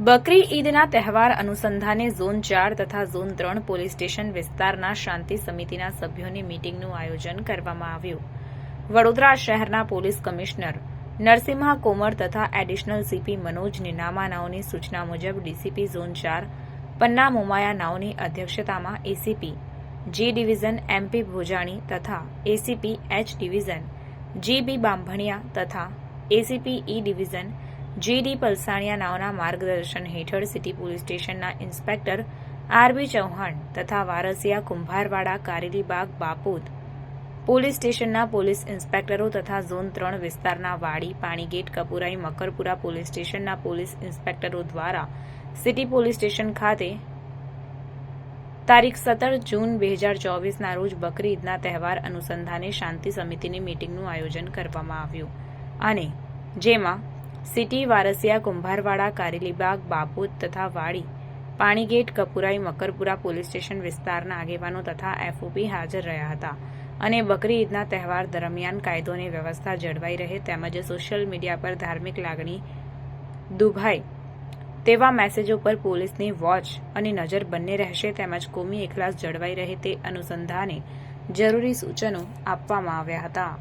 બકરી ઈદના તહેવાર અનુસંધાને ઝોન ચાર તથા ઝોન ત્રણ પોલીસ સ્ટેશન વિસ્તારના શાંતિ સમિતિના સભ્યોની મીટિંગનું આયોજન કરવામાં આવ્યું. વડોદરા શહેરના પોલીસ કમિશનર નરસિંહા કોમર તથા એડિશનલ સીપી મનોજ નીનામા નાઓની સૂચના મુજબ ડીસીપી ઝોન ચાર, પન્ના મોમાયા નાઓની અધ્યક્ષતામાં ACP, G division MP Bhojani તથા ACP H division GB Bambhaniya તથા ACP E division GD Palsaniya નાઓના માર્ગદર્શન હેઠળ સિટી પોલીસ સ્ટેશનના ઇન્સ્પેક્ટર આરબી ચૌહાણ તથા વારસિયા કુંભારવાડા, કારેલીબાગ, બાપોદ પોલીસ સ્ટેશનના પોલીસ ઇન્સ્પેક્ટરો તથા ઝોન ત્રણ વિસ્તારના વાડી, પાણીગેટ, કપુરાઈ, મકરપુરા પોલીસ સ્ટેશનના પોલીસ ઇન્સ્પેક્ટરો દ્વારા સિટી પોલીસ સ્ટેશન ખાતે તારીખ સત્તર જૂન બે હજાર ચોવીસના રોજ બકરી ઈદના તહેવાર અનુસંધાને શાંતિ સમિતિની મીટિંગનું આયોજન કરવામાં આવ્યું. અને જેમાં સિટી, વારસિયા, કુંભારવાડા કારેલીબાગ બાપોદ તથા વાડી, પાણીગેટ, કપુરાઈ, મકરપુરા પોલીસ સ્ટેશન વિસ્તારના આગેવાનો તથા એફઓપી હાજર રહ્યા હતા અને બકરી ઈદના તહેવાર દરમિયાન કાયદો અને વ્યવસ્થા જળવાઈ રહે તેમજ સોશિયલ મીડિયા પર ધાર્મિક લાગણી દુભાય તેવા મેસેજો પર પોલીસની વોચ અને નજર બંને રહેશે તેમજ કોમી એકલાસ જળવાઈ રહે તે અનુસંધાને જરૂરી સૂચનો આપવામાં આવ્યા હતા.